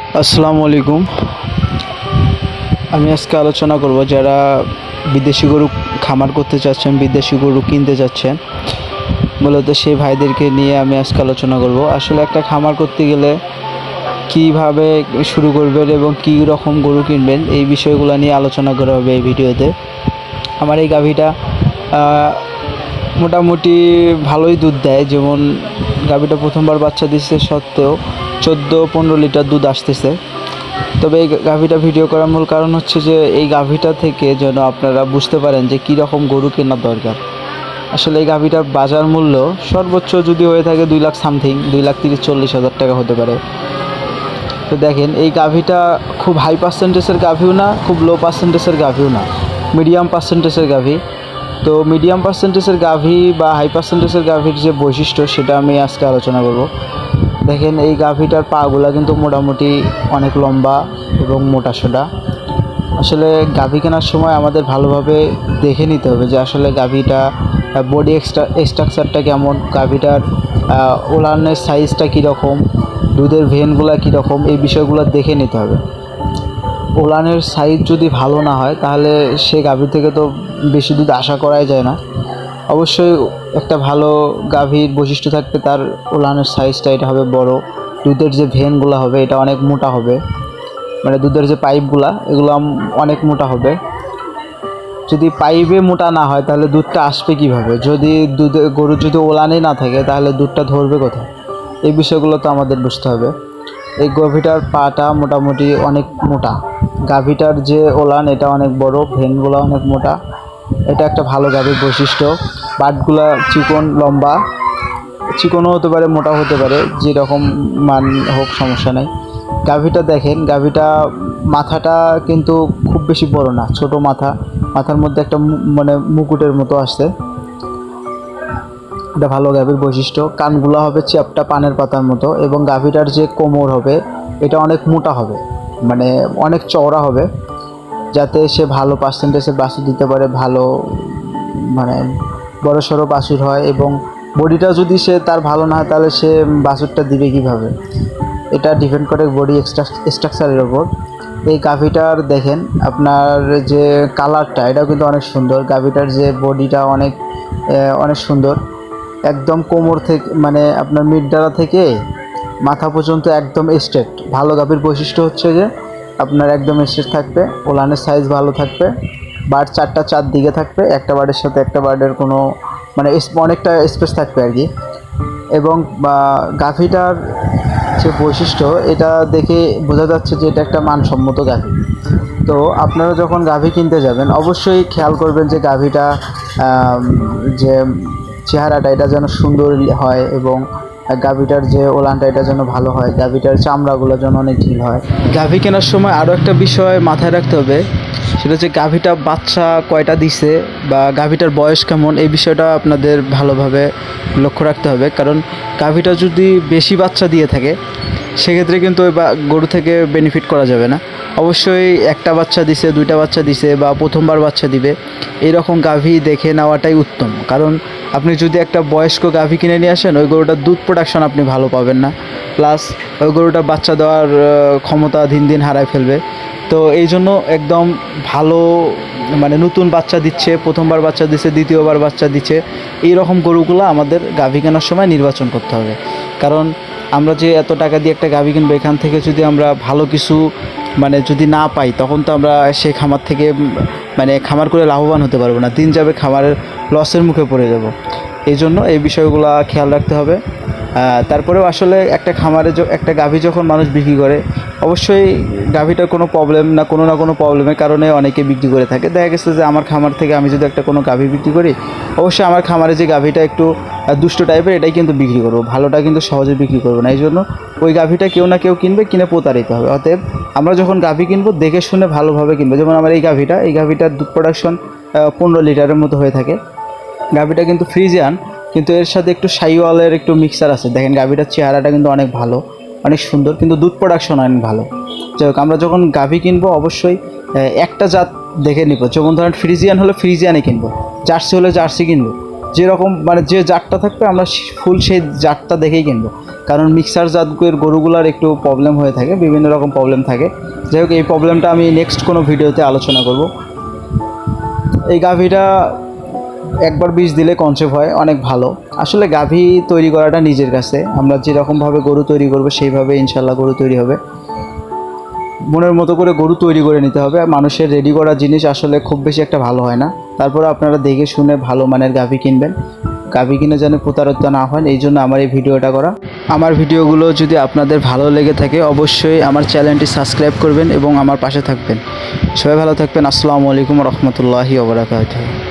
আসসালামু আলাইকুম। আমি আজকে আলোচনা করব যারা বিদেশি গরু খামার করতে চাচ্ছেন, বিদেশি গরু কিনতে চাচ্ছেন, মূলত সেই ভাইদেরকে নিয়ে আমি আজকে আলোচনা করব। আসলে একটা খামার করতে গেলে কীভাবে শুরু করবেন এবং কী রকম গরু কিনবেন, এই বিষয়গুলো নিয়ে আলোচনা করা হবে এই ভিডিওতে। আমার এই গাভীটা মোটামুটি ভালোই দুধ দেয়। যেমন গাভীটা প্রথমবার বাচ্চা দিচ্ছে সত্ত্বেও চোদ্দ, পনেরো লিটার দুধ আসতেছে। তবে এই গাভীটা ভিডিও করার মূল কারণ হচ্ছে যে, এই গাভীটা থেকে যেন আপনারা বুঝতে পারেন যে কী রকম গরু কেনার দরকার। আসলে এই গাভীটার বাজার মূল্য সর্বোচ্চ যদি হয়ে থাকে দুই লাখ সামথিং, দুই লাখ তিরিশ, চল্লিশ হাজার টাকা হতে পারে। তো দেখেন, এই গাভীটা খুব হাই পার্সেন্টেজের গাভীও না, খুব লো পার্সেন্টেজের গাভীও না। মিডিয়াম পার্সেন্টেজের গাভী। তো মিডিয়াম পার্সেন্টেজের গাভী বা হাই পার্সেন্টেজের গাভীর যে বৈশিষ্ট্য সেটা আমি আজকে আলোচনা করব। দেখেন, এই গাভীটার পাগুলা কিন্তু মোটামুটি অনেক লম্বা এবং মোটা সোটা। আসলে গাভী কেনার সময় আমাদের ভালোভাবে দেখে নিতে হবে যে আসলে গাভীটা বডি এক্সট্রা স্ট্রাকচারটা কেমন, গাভীটার ওলানের সাইজটা কীরকম, দুধের ভেনগুলো কীরকম, এই বিষয়গুলো দেখে নিতে হবে। ওলানের সাইজ যদি ভালো না হয়, তাহলে সে গাভীর থেকে তো বেশি দুধ আশা করাই যায় না। অবশ্যই একটা ভালো গাভীর বৈশিষ্ট্য থাকবে তার ওলানের সাইজটা এটা হবে বড়। দুধের যে ভেনগুলো হবে, এটা অনেক মোটা হবে। মানে দুধের যে পাইপগুলা, এগুলো অনেক মোটা হবে। যদি পাইপে মোটা না হয়, তাহলে দুধটা আসবে কীভাবে? যদি দুধে গরুর যদি ওলানে না থাকে, তাহলে দুধটা ধরবে কোথায়? এই বিষয়গুলো তো আমাদের বুঝতে হবে। এই গাভীটার পাটা মোটামুটি অনেক মোটা। গাভীটার যে ওলান, এটা অনেক বড়, ভেনগুলো অনেক মোটা। এটা একটা ভালো গাভীর বৈশিষ্ট্য। বাটগুলা চিকন, লম্বা। চিকনও হতে পারে, মোটা হতে পারে, যেরকম মান হোক, সমস্যা নেই। গাভীটা দেখেন, গাভীটা মাথাটা কিন্তু খুব বেশি বড় না, ছোট মাথা। মাথার মধ্যে একটা মানে মুকুটের মতো আসছে। এটা ভালো গাভীর বৈশিষ্ট্য। কানগুলো হবে চ্যাপটা পানের পাতার মতো এবং গাভীটার যে কোমর হবে, এটা অনেক মোটা হবে মানে অনেক চওড়া হবে, যাতে সে ভালো পার্সেন্টেজের বাছুর দিতে পারে, ভালো মানে বড় সড়ো বাছুর হয় এবং বডিটা যদি সে তার ভালো না হয়, তাহলে সে বাসুরটা দিবে কীভাবে? এটা ডিপেন্ড করে বডি স্ট্রাকচারের ওপর। এই গাভিটার দেখেন, আপনার যে কালারটা এটাও কিন্তু অনেক সুন্দর। গাভিটার যে বডিটা অনেক অনেক সুন্দর। একদম কোমর থেকে মানে আপনার মিডডালা থেকে মাথা পর্যন্ত একদম স্ট্রেট ভালো গাভীর বৈশিষ্ট্য হচ্ছে যে আপনার একদম স্ট্রেট থাকবে, ওলানের সাইজ ভালো থাকবে বার্ড চারটা চার দিকে থাকবে, একটা বার্ডের সাথে একটা বার্ডের কোনো মানে অনেকটা স্পেস থাকবে আর কি। এবং গাভীটার যে বৈশিষ্ট্য, এটা দেখে বোঝা যাচ্ছে যে এটা একটা মানসম্মত গাভী। তো আপনারা যখন গাভী কিনতে যাবেন, অবশ্যই খেয়াল করবেন যে গাভীটা যে চেহারাটা এটা যেন সুন্দর হয় এবং গাভিটার যে ওলানটা এটা যেন ভালো হয়, গাভিটার চামড়াগুলো যেন অনেক ঢিল হয়। গাভি কেনার সময় আরও একটা বিষয় মাথায় রাখতে হবে, সেটা হচ্ছে গাভিটা বাচ্চা কয়টা দিছে বা গাভিটার বয়স কেমন, এই বিষয়টা আপনাদের ভালোভাবে লক্ষ্য রাখতে হবে। কারণ গাভিটা যদি বেশি বাচ্চা দিয়ে থাকে সেক্ষেত্রে কিন্তু ওই গরু থেকে বেনিফিট করা যাবে না। অবশ্যই একটা বাচ্চা দিছে, দুইটা বাচ্চা দিছে বা প্রথমবার বাচ্চা দিবে, এরকম গাভী দেখে নেওয়াটাই উত্তম। কারণ আপনি যদি একটা বয়স্ক গাভী কিনে নিয়ে আসেন, ওই গরুটার দুধ প্রোডাকশন আপনি ভালো পাবেন না। প্লাস ওই গরুটা বাচ্চা দেওয়ার ক্ষমতা দিন দিন হারায় ফেলবে। তো এই জন্য একদম ভালো মানে নতুন বাচ্চা দিচ্ছে, প্রথমবার বাচ্চা দিচ্ছে দ্বিতীয়বার বাচ্চা দিচ্ছে এই রকম গরুগুলো আমাদের গাভী কেনার সময় নির্বাচন করতে হবে। কারণ আমরা যে এত টাকা দিয়ে একটা গাভী কিনবো, এখান থেকে যদি আমরা ভালো কিছু মানে যদি না পাই, তখন তো আমরা সে খামার থেকে মানে খামার করে লাভবান হতে পারব না। দিন যাবে খামারের লসের মুখে পড়ে যাব। এই জন্য এই বিষয়গুলো খেয়াল রাখতে হবে। তারপরেও আসলে একটা খামারে একটা গাভী যখন মানুষ বিক্রি করে, অবশ্যই গাভীটার কোনো প্রবলেম না, কোনো না কোনো প্রবলেমের কারণে অনেকে বিক্রি করে থাকে। দেখা গেছে যে আমার খামার থেকে আমি যদি একটা কোনো গাভী বিক্রি করি, অবশ্যই আমার খামারে যে গাভীটা একটু দুষ্ট টাইপের এটাই কিন্তু বিক্রি করব। ভালোটা কিন্তু সহজে বিক্রি করব না। এই জন্য ওই গাভীটা কেউ না কেউ কিনবে, কিনে প্রতারিত হবে। অতএব আমরা যখন গাভী কিনবো, দেখে শুনে ভালোভাবে কিনবো। যেমন আমার এই গাভীটা, এই গাভীটার দুধ প্রোডাকশন পনেরো লিটারের মতো হয়ে থাকে। গাভিটা কিন্তু ফ্রিজিয়ান। কিন্তু এর সাথে একটু সাইওয়ালের একটু মিক্সার আছে। দেখেন গাভিটার চেহারাটা কিন্তু অনেক ভালো, অনেক সুন্দর, কিন্তু দুধ প্রোডাকশন অনেক ভালো। যাই হোক, আমরা যখন গাভি কিনবো, অবশ্যই একটা জাত দেখে নিব। যেমন ধরেন ফ্রিজিয়ান হলে ফ্রিজিয়ানে কিনবো, জার্সি হলে জার্সি কিনবো। যেরকম মানে যে জাতটা থাকবে, আমরা ফুল সেই জাতটা দেখেই কিনবো। কারণ মিক্সার জাতগুলোর গরুগুলার একটু প্রবলেম হয়ে থাকে, বিভিন্ন রকম প্রবলেম থাকে। যাই হোক, এই প্রবলেমটা আমি নেক্সট কোনো ভিডিওতে আলোচনা করব। এই গাভীটা একবার বীজ দিলে কনসেপ্ট হয়, অনেক ভালো। আসলে গাভী তৈরি করাটা নিজের কাছে। আমরা যেরকমভাবে গরু তৈরি করব, সেইভাবে ইনশাল্লাহ গরু তৈরি হবে। মনের মতো করে গরু তৈরি করে নিতে হবে। মানুষের রেডি করা জিনিস আসলে খুব বেশি একটা ভালো হয় না। তারপরে আপনারা দেখে শুনে ভালো মানের গাভী কিনবেন। গাভী কিনে যেন প্রতারিত না হয় এই জন্য আমার এই ভিডিওটা করা। আমার ভিডিওগুলো যদি আপনাদের ভালো লেগে থাকে, অবশ্যই আমার চ্যানেলটি সাবস্ক্রাইব করবেন এবং আমার পাশে থাকবেন। সবাই ভালো থাকবেন। আসসালামু আলাইকুম রহমতুল্লাহি ওবরাকাতুহ